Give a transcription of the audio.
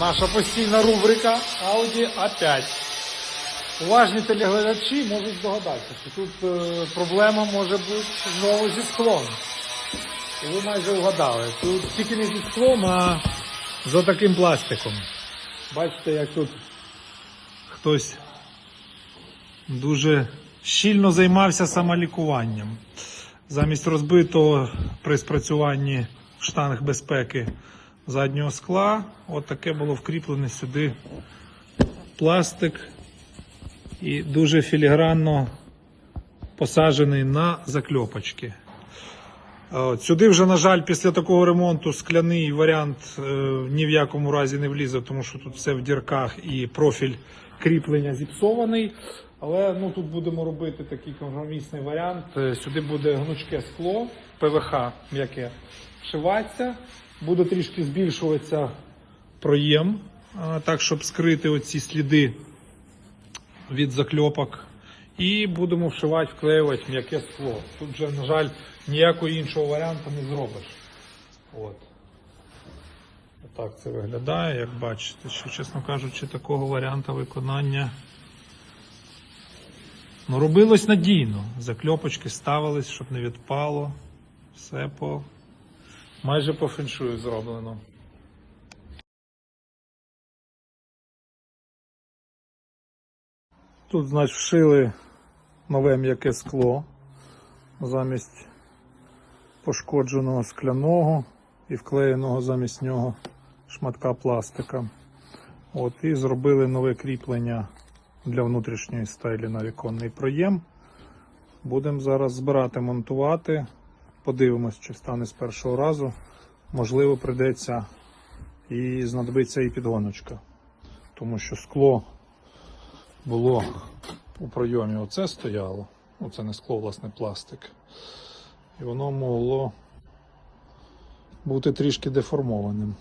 Наша постійна рубрика Audi A5. Уважні телеглядачі можуть здогадатися, що тут е, проблема може бути знову зі склом. І ви майже вгадали. Тут тільки не зі склом, а за таким пластиком. Бачите, як тут хтось дуже щільно займався самолікуванням. Замість розбитого при спрацюванні штанг безпеки заднього скла, от таке було вкріплене сюди пластик і дуже філігранно посаджений на закльопочки. Сюди вже, на жаль, після такого ремонту скляний варіант е, ні в якому разі не влізе, тому що тут все в дірках і профіль кріплення зіпсований. Але ну, тут будемо робити такий компромісний варіант. Е, Сюди буде гнучке скло, ПВХ м'яке вшиватися, буде трішки збільшуватися проєм, так щоб скрити оці сліди від закльопок. І будемо вшивати, вклеювати м'яке скло. Тут вже, на жаль, ніякого іншого варіанту не зробиш. От. Так це виглядає, як бачите, що, чесно кажучи, такого варіанту виконання ну, робилось надійно. Закльопочки ставились, щоб не відпало. Все по майже по феншую зроблено. Тут, значить, вшили нове м'яке скло замість пошкодженого скляного і вклеєного замість нього шматка пластика. От, і зробили нове кріплення для внутрішньої стелі на віконний проєм. Будемо зараз збирати, монтувати. Подивимось, чи стане з першого разу. Можливо, прийдеться і знадобиться і підгоночка. Тому що скло було у пройомі оце стояло. Оце не скло, власне, пластик. І воно могло бути трішки деформованим.